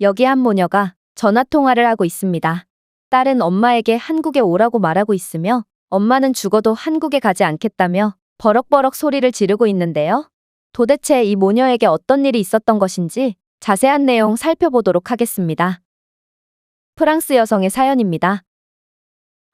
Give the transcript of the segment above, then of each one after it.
여기 한 모녀가 전화 통화를 하고 있습니다. 딸은 엄마에게 한국에 오라고 말하고 있으며 엄마는 죽어도 한국에 가지 않겠다며 버럭버럭 소리를 지르고 있는데요. 도대체 이 모녀에게 어떤 일이 있었던 것인지 자세한 내용 살펴보도록 하겠습니다. 프랑스 여성의 사연입니다.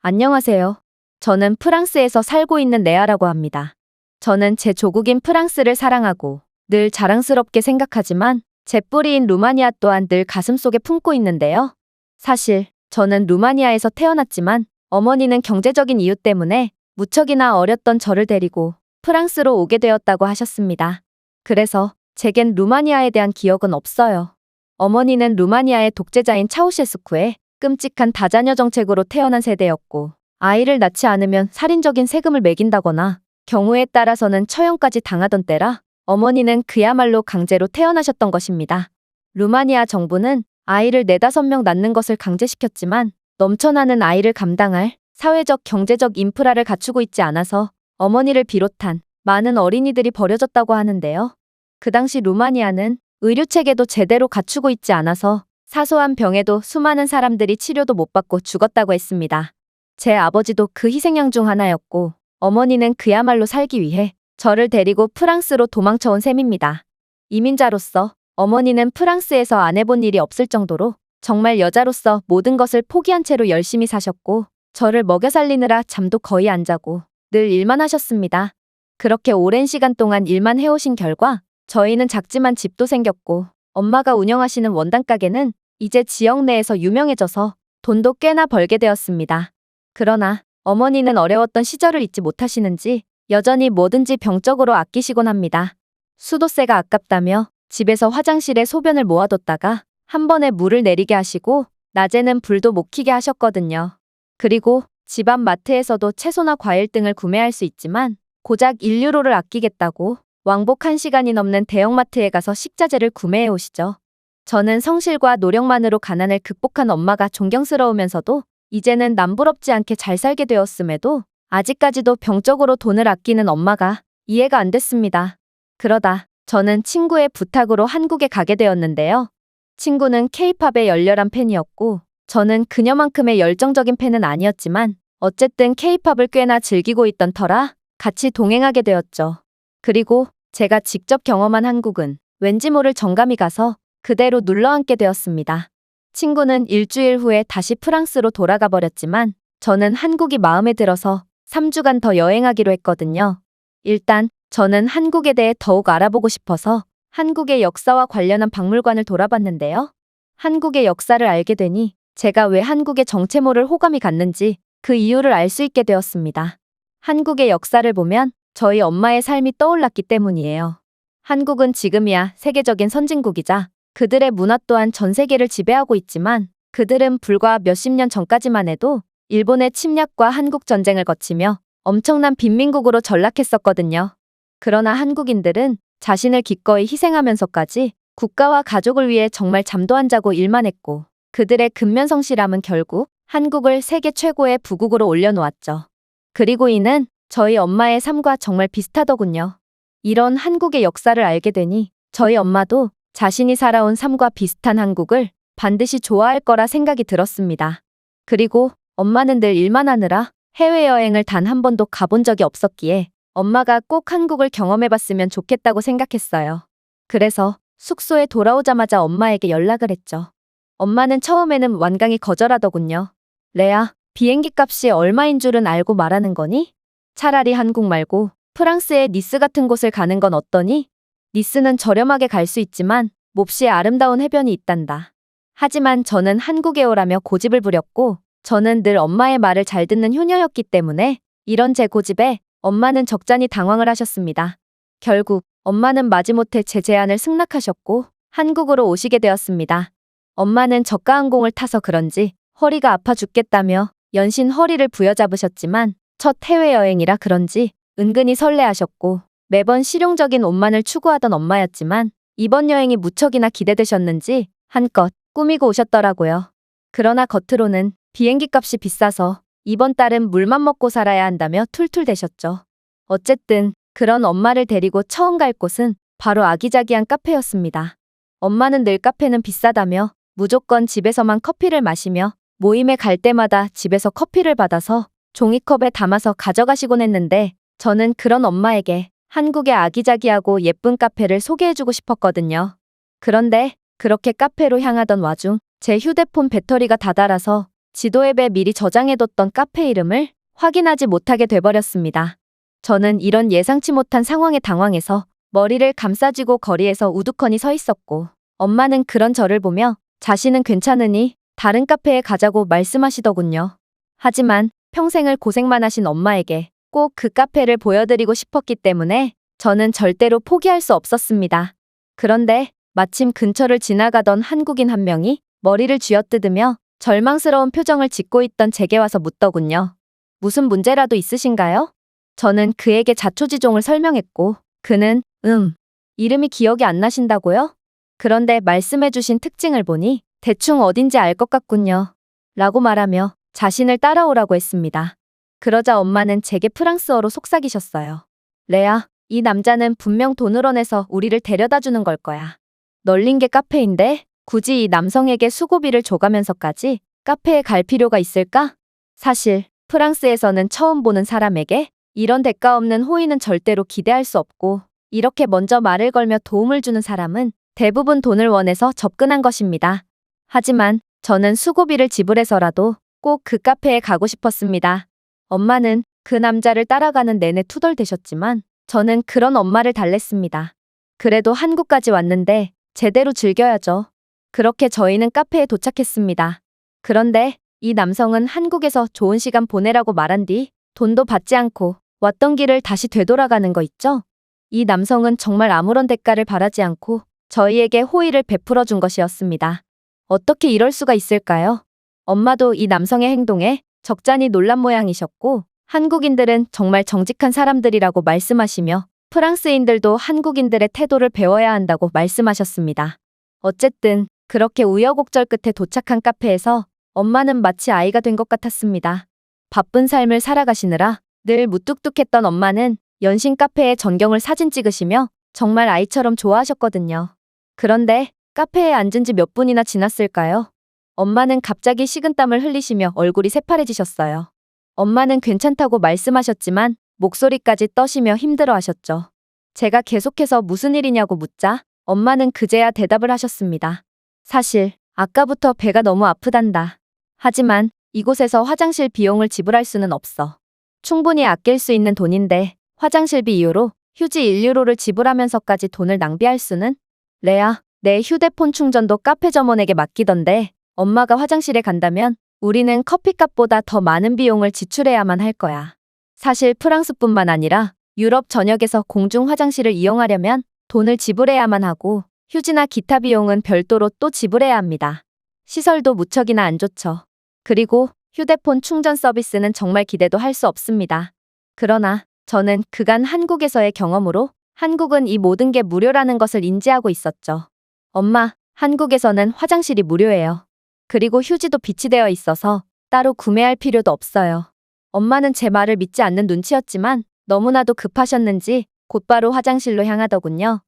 안녕하세요. 저는 프랑스에서 살고 있는 레아라고 합니다. 저는 제 조국인 프랑스를 사랑하고 늘 자랑스럽게 생각하지만 제 뿌리인 루마니아 또한 늘 가슴속에 품고 있는데요. 사실 저는 루마니아에서 태어났지만 어머니는 경제적인 이유 때문에 무척이나 어렸던 저를 데리고 프랑스로 오게 되었다고 하셨습니다. 그래서 제겐 루마니아에 대한 기억은 없어요. 어머니는 루마니아의 독재자인 차우셰스쿠의 끔찍한 다자녀 정책으로 태어난 세대였고 아이를 낳지 않으면 살인적인 세금을 매긴다거나 경우에 따라서는 처형까지 당하던 때라 어머니는 그야말로 강제로 태어나셨던 것입니다. 루마니아 정부는 아이를 네다섯 명 낳는 것을 강제시켰지만 넘쳐나는 아이를 감당할 사회적 경제적 인프라를 갖추고 있지 않아서 어머니를 비롯한 많은 어린이들이 버려졌다고 하는데요. 그 당시 루마니아는 의료 체계도 제대로 갖추고 있지 않아서 사소한 병에도 수많은 사람들이 치료도 못 받고 죽었다고 했습니다. 제 아버지도 그 희생양 중 하나였고 어머니는 그야말로 살기 위해 저를 데리고 프랑스로 도망쳐온 셈입니다. 이민자로서 어머니는 프랑스에서 안 해본 일이 없을 정도로 정말 여자로서 모든 것을 포기한 채로 열심히 사셨고 저를 먹여 살리느라 잠도 거의 안 자고 늘 일만 하셨습니다. 그렇게 오랜 시간 동안 일만 해오신 결과 저희는 작지만 집도 생겼고 엄마가 운영하시는 원단 가게는 이제 지역 내에서 유명해져서 돈도 꽤나 벌게 되었습니다. 그러나 어머니는 어려웠던 시절을 잊지 못하시는지 여전히 뭐든지 병적으로 아끼시곤 합니다. 수도세가 아깝다며 집에서 화장실에 소변을 모아뒀다가 한 번에 물을 내리게 하시고 낮에는 불도 못 켜게 하셨거든요. 그리고 집 앞 마트에서도 채소나 과일 등을 구매할 수 있지만 고작 1유로를 아끼겠다고 왕복 1시간이 넘는 대형마트에 가서 식자재를 구매해 오시죠. 저는 성실과 노력만으로 가난을 극복한 엄마가 존경스러우면서도 이제는 남부럽지 않게 잘 살게 되었음에도 아직까지도 병적으로 돈을 아끼는 엄마가 이해가 안 됐습니다. 그러다 저는 친구의 부탁으로 한국에 가게 되었는데요. 친구는 케이팝의 열렬한 팬이었고 저는 그녀만큼의 열정적인 팬은 아니었지만 어쨌든 케이팝을 꽤나 즐기고 있던 터라 같이 동행하게 되었죠. 그리고 제가 직접 경험한 한국은 왠지 모를 정감이 가서 그대로 눌러앉게 되었습니다. 친구는 일주일 후에 다시 프랑스로 돌아가 버렸지만 저는 한국이 마음에 들어서 3주간 더 여행하기로 했거든요. 일단 저는 한국에 대해 더욱 알아보고 싶어서 한국의 역사와 관련한 박물관을 돌아봤는데요. 한국의 역사를 알게 되니 제가 왜 한국의 정체모를 호감이 갔는지 그 이유를 알 수 있게 되었습니다. 한국의 역사를 보면 저희 엄마의 삶이 떠올랐기 때문이에요. 한국은 지금이야 세계적인 선진국이자 그들의 문화 또한 전 세계를 지배하고 있지만 그들은 불과 몇십 년 전까지만 해도 일본의 침략과 한국 전쟁을 거치며 엄청난 빈민국으로 전락했었거든요. 그러나 한국인들은 자신을 기꺼이 희생하면서까지 국가와 가족을 위해 정말 잠도 안 자고 일만 했고 그들의 근면성실함은 결국 한국을 세계 최고의 부국으로 올려놓았죠. 그리고 이는 저희 엄마의 삶과 정말 비슷하더군요. 이런 한국의 역사를 알게 되니 저희 엄마도 자신이 살아온 삶과 비슷한 한국을 반드시 좋아할 거라 생각이 들었습니다. 그리고 엄마는 늘 일만 하느라 해외여행을 단 한 번도 가본 적이 없었기에 엄마가 꼭 한국을 경험해봤으면 좋겠다고 생각했어요. 그래서 숙소에 돌아오자마자 엄마에게 연락을 했죠. 엄마는 처음에는 완강히 거절하더군요. 레아, 비행기 값이 얼마인 줄은 알고 말하는 거니? 차라리 한국 말고 프랑스의 니스 같은 곳을 가는 건 어떠니? 니스는 저렴하게 갈 수 있지만 몹시 아름다운 해변이 있단다. 하지만 저는 한국에 오라며 고집을 부렸고 저는 늘 엄마의 말을 잘 듣는 효녀였기 때문에 이런 제 고집에 엄마는 적잖이 당황을 하셨습니다. 결국 엄마는 마지못해 제 제안을 승낙하셨고 한국으로 오시게 되었습니다. 엄마는 저가 항공을 타서 그런지 허리가 아파 죽겠다며 연신 허리를 부여잡으셨지만 첫 해외여행이라 그런지 은근히 설레하셨고 매번 실용적인 옷만을 추구하던 엄마였지만 이번 여행이 무척이나 기대되셨는지 한껏 꾸미고 오셨더라고요. 그러나 겉으로는 비행기 값이 비싸서 이번 달은 물만 먹고 살아야 한다며 툴툴대셨죠. 어쨌든 그런 엄마를 데리고 처음 갈 곳은 바로 아기자기한 카페였습니다. 엄마는 늘 카페는 비싸다며 무조건 집에서만 커피를 마시며 모임에 갈 때마다 집에서 커피를 받아서 종이컵에 담아서 가져가시곤 했는데 저는 그런 엄마에게 한국의 아기자기하고 예쁜 카페를 소개해주고 싶었거든요. 그런데 그렇게 카페로 향하던 와중 제 휴대폰 배터리가 다 닳아서 지도 앱에 미리 저장해뒀던 카페 이름을 확인하지 못하게 돼버렸습니다. 저는 이런 예상치 못한 상황에 당황해서 머리를 감싸쥐고 거리에서 우두커니 서 있었고 엄마는 그런 저를 보며 자신은 괜찮으니 다른 카페에 가자고 말씀하시더군요. 하지만 평생을 고생만 하신 엄마에게 꼭 그 카페를 보여드리고 싶었기 때문에 저는 절대로 포기할 수 없었습니다. 그런데 마침 근처를 지나가던 한국인 한 명이 머리를 쥐어뜯으며 절망스러운 표정을 짓고 있던 제게 와서 묻더군요. 무슨 문제라도 있으신가요? 저는 그에게 자초지종을 설명했고 그는 음 이름이 기억이 안 나신다고요? 그런데 말씀해주신 특징을 보니 대충 어딘지 알 것 같군요. 라고 말하며 자신을 따라오라고 했습니다. 그러자 엄마는 제게 프랑스어로 속삭이셨어요. 레아, 이 남자는 분명 돈을 내서 우리를 데려다 주는 걸 거야. 널린 게 카페인데 굳이 이 남성에게 수고비를 줘가면서까지 카페에 갈 필요가 있을까? 사실 프랑스에서는 처음 보는 사람에게 이런 대가 없는 호의는 절대로 기대할 수 없고 이렇게 먼저 말을 걸며 도움을 주는 사람은 대부분 돈을 원해서 접근한 것입니다. 하지만 저는 수고비를 지불해서라도 꼭 그 카페에 가고 싶었습니다. 엄마는 그 남자를 따라가는 내내 투덜대셨지만 저는 그런 엄마를 달랬습니다. 그래도 한국까지 왔는데 제대로 즐겨야죠. 그렇게 저희는 카페에 도착했습니다. 그런데 이 남성은 한국에서 좋은 시간 보내라고 말한 뒤 돈도 받지 않고 왔던 길을 다시 되돌아가는 거 있죠? 이 남성은 정말 아무런 대가를 바라지 않고 저희에게 호의를 베풀어 준 것이었습니다. 어떻게 이럴 수가 있을까요? 엄마도 이 남성의 행동에 적잖이 놀란 모양이셨고 한국인들은 정말 정직한 사람들이라고 말씀하시며 프랑스인들도 한국인들의 태도를 배워야 한다고 말씀하셨습니다. 어쨌든 그렇게 우여곡절 끝에 도착한 카페에서 엄마는 마치 아이가 된 것 같았습니다. 바쁜 삶을 살아가시느라 늘 무뚝뚝했던 엄마는 연신 카페에 전경을 사진 찍으시며 정말 아이처럼 좋아하셨거든요. 그런데 카페에 앉은 지 몇 분이나 지났을까요? 엄마는 갑자기 식은땀을 흘리시며 얼굴이 새파래지셨어요. 엄마는 괜찮다고 말씀하셨지만 목소리까지 떠시며 힘들어 하셨죠. 제가 계속해서 무슨 일이냐고 묻자 엄마는 그제야 대답을 하셨습니다. 사실 아까부터 배가 너무 아프단다. 하지만 이곳에서 화장실 비용을 지불할 수는 없어. 충분히 아낄 수 있는 돈인데 화장실비 이후로 휴지 1유로를 지불하면서까지 돈을 낭비할 수는? 레아, 내 휴대폰 충전도 카페 점원에게 맡기던데 엄마가 화장실에 간다면 우리는 커피값보다 더 많은 비용을 지출해야만 할 거야. 사실 프랑스뿐만 아니라 유럽 전역에서 공중 화장실을 이용하려면 돈을 지불해야만 하고 휴지나 기타 비용은 별도로 또 지불해야 합니다. 시설도 무척이나 안 좋죠. 그리고 휴대폰 충전 서비스는 정말 기대도 할 수 없습니다. 그러나 저는 그간 한국에서의 경험으로 한국은 이 모든 게 무료라는 것을 인지하고 있었죠. 엄마, 한국에서는 화장실이 무료예요. 그리고 휴지도 비치되어 있어서 따로 구매할 필요도 없어요. 엄마는 제 말을 믿지 않는 눈치였지만 너무나도 급하셨는지 곧바로 화장실로 향하더군요.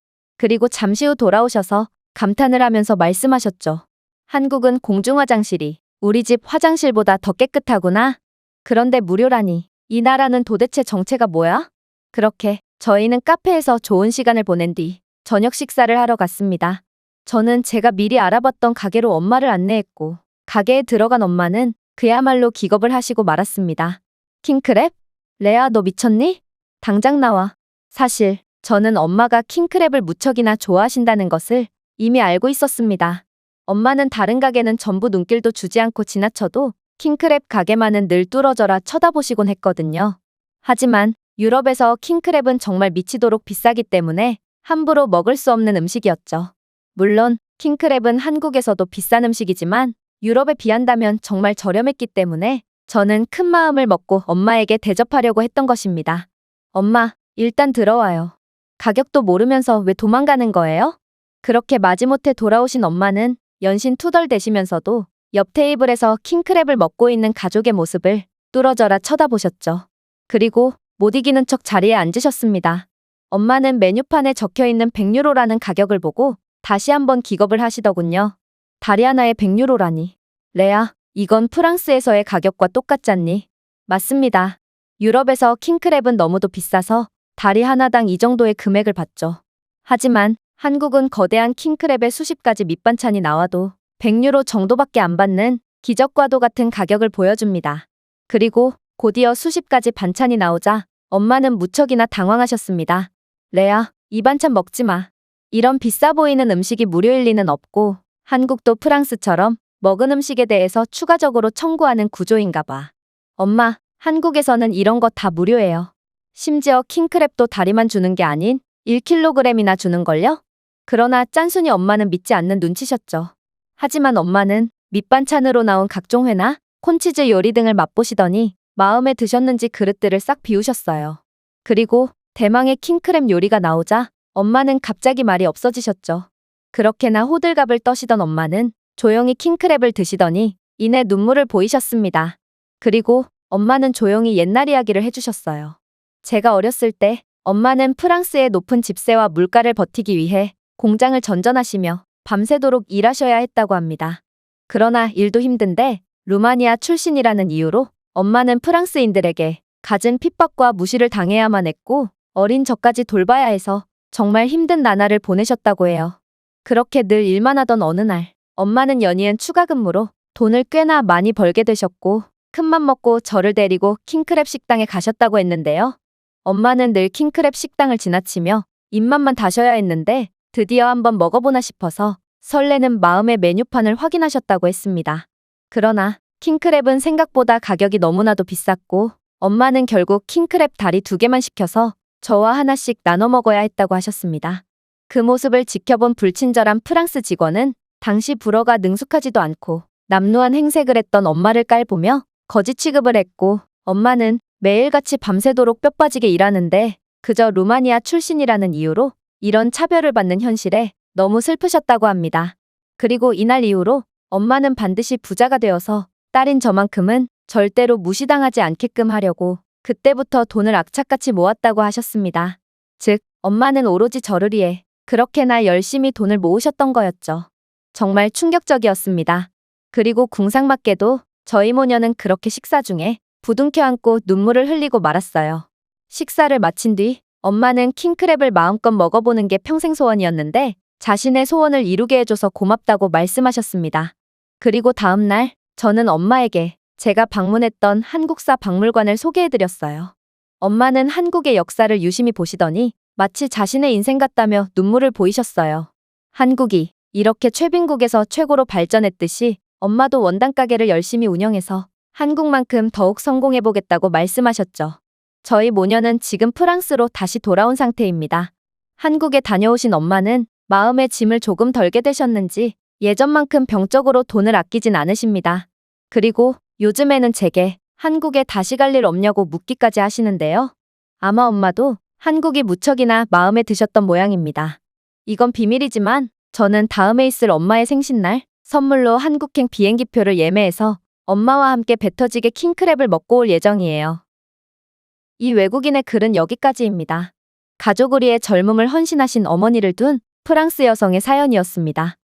그리고 잠시 후 돌아오셔서 감탄을 하면서 말씀하셨죠. 한국은 공중 화장실이 우리 집 화장실보다 더 깨끗하구나. 그런데 무료라니. 이 나라는 도대체 정체가 뭐야? 그렇게 저희는 카페에서 좋은 시간을 보낸 뒤 저녁 식사를 하러 갔습니다. 저는 제가 미리 알아봤던 가게로 엄마를 안내했고 가게에 들어간 엄마는 그야말로 기겁을 하시고 말았습니다. 킹크랩? 레아 너 미쳤니? 당장 나와. 사실 저는 엄마가 킹크랩을 무척이나 좋아하신다는 것을 이미 알고 있었습니다. 엄마는 다른 가게는 전부 눈길도 주지 않고 지나쳐도 킹크랩 가게만은 늘 뚫어져라 쳐다보시곤 했거든요. 하지만 유럽에서 킹크랩은 정말 미치도록 비싸기 때문에 함부로 먹을 수 없는 음식이었죠. 물론 킹크랩은 한국에서도 비싼 음식이지만 유럽에 비한다면 정말 저렴했기 때문에 저는 큰 마음을 먹고 엄마에게 대접하려고 했던 것입니다. 엄마, 일단 들어와요. 가격도 모르면서 왜 도망가는 거예요? 그렇게 마지못해 돌아오신 엄마는 연신 투덜대시면서도 옆 테이블에서 킹크랩을 먹고 있는 가족의 모습을 뚫어져라 쳐다보셨죠. 그리고 못 이기는 척 자리에 앉으셨습니다. 엄마는 메뉴판에 적혀 있는 100유로라는 가격을 보고 다시 한번 기겁을 하시더군요. 다리 하나에 100유로라니. 레아, 이건 프랑스에서의 가격과 똑같잖니? 맞습니다. 유럽에서 킹크랩은 너무도 비싸서 다리 하나당 이 정도의 금액을 받죠. 하지만 한국은 거대한 킹크랩에 수십 가지 밑반찬이 나와도 100유로 정도밖에 안 받는 기적과도 같은 가격을 보여줍니다. 그리고 곧이어 수십 가지 반찬이 나오자 엄마는 무척이나 당황하셨습니다. 레아, 이 반찬 먹지 마. 이런 비싸 보이는 음식이 무료일 리는 없고 한국도 프랑스처럼 먹은 음식에 대해서 추가적으로 청구하는 구조인가 봐. 엄마, 한국에서는 이런 거 다 무료예요. 심지어 킹크랩도 다리만 주는 게 아닌 1kg이나 주는걸요? 그러나 짠순이 엄마는 믿지 않는 눈치셨죠. 하지만 엄마는 밑반찬으로 나온 각종 회나 콘치즈 요리 등을 맛보시더니 마음에 드셨는지 그릇들을 싹 비우셨어요. 그리고 대망의 킹크랩 요리가 나오자 엄마는 갑자기 말이 없어지셨죠. 그렇게나 호들갑을 떠시던 엄마는 조용히 킹크랩을 드시더니 이내 눈물을 보이셨습니다. 그리고 엄마는 조용히 옛날 이야기를 해주셨어요. 제가 어렸을 때 엄마는 프랑스의 높은 집세와 물가를 버티기 위해 공장을 전전하시며 밤새도록 일하셔야 했다고 합니다. 그러나 일도 힘든데 루마니아 출신이라는 이유로 엄마는 프랑스인들에게 갖은 핍박과 무시를 당해야만 했고 어린 저까지 돌봐야 해서 정말 힘든 나날을 보내셨다고 해요. 그렇게 늘 일만 하던 어느 날 엄마는 연이은 추가 근무로 돈을 꽤나 많이 벌게 되셨고 큰맘 먹고 저를 데리고 킹크랩 식당에 가셨다고 했는데요. 엄마는 늘 킹크랩 식당을 지나치며 입맛만 다셔야 했는데 드디어 한번 먹어보나 싶어서 설레는 마음의 메뉴판을 확인하셨다고 했습니다. 그러나 킹크랩은 생각보다 가격이 너무나도 비쌌고 엄마는 결국 킹크랩 다리 두 개만 시켜서 저와 하나씩 나눠 먹어야 했다고 하셨습니다. 그 모습을 지켜본 불친절한 프랑스 직원은 당시 불어가 능숙하지도 않고 남루한 행색을 했던 엄마를 깔보며 거지 취급을 했고 엄마는 매일같이 밤새도록 뼈 빠지게 일하는데 그저 루마니아 출신이라는 이유로 이런 차별을 받는 현실에 너무 슬프셨다고 합니다. 그리고 이날 이후로 엄마는 반드시 부자가 되어서 딸인 저만큼은 절대로 무시당하지 않게끔 하려고 그때부터 돈을 악착같이 모았다고 하셨습니다. 즉, 엄마는 오로지 저를 위해 그렇게나 열심히 돈을 모으셨던 거였죠. 정말 충격적이었습니다. 그리고 궁상맞게도 저희 모녀는 그렇게 식사 중에 부둥켜 안고 눈물을 흘리고 말았어요. 식사를 마친 뒤 엄마는 킹크랩을 마음껏 먹어보는 게 평생 소원이었는데 자신의 소원을 이루게 해줘서 고맙다고 말씀하셨습니다. 그리고 다음 날 저는 엄마에게 제가 방문했던 한국사 박물관을 소개해드렸어요. 엄마는 한국의 역사를 유심히 보시더니 마치 자신의 인생 같다며 눈물을 보이셨어요. 한국이 이렇게 최빈국에서 최고로 발전했듯이 엄마도 원단 가게를 열심히 운영해서 한국만큼 더욱 성공해보겠다고 말씀하셨죠. 저희 모녀는 지금 프랑스로 다시 돌아온 상태입니다. 한국에 다녀오신 엄마는 마음의 짐을 조금 덜게 되셨는지 예전만큼 병적으로 돈을 아끼진 않으십니다. 그리고 요즘에는 제게 한국에 다시 갈 일 없냐고 묻기까지 하시는데요. 아마 엄마도 한국이 무척이나 마음에 드셨던 모양입니다. 이건 비밀이지만 저는 다음에 있을 엄마의 생신날 선물로 한국행 비행기표를 예매해서 엄마와 함께 배 터지게 킹크랩을 먹고 올 예정이에요. 이 외국인의 글은 여기까지입니다. 위해 젊음을 헌신하신 어머니를 둔 프랑스 여성의 사연이었습니다.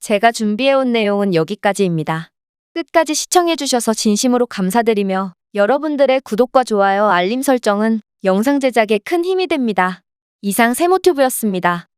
제가 준비해온 내용은 여기까지입니다. 끝까지 시청해주셔서 진심으로 감사드리며 여러분들의 구독과 좋아요, 알림 설정은 영상 제작에 큰 힘이 됩니다. 이상 세모튜브였습니다.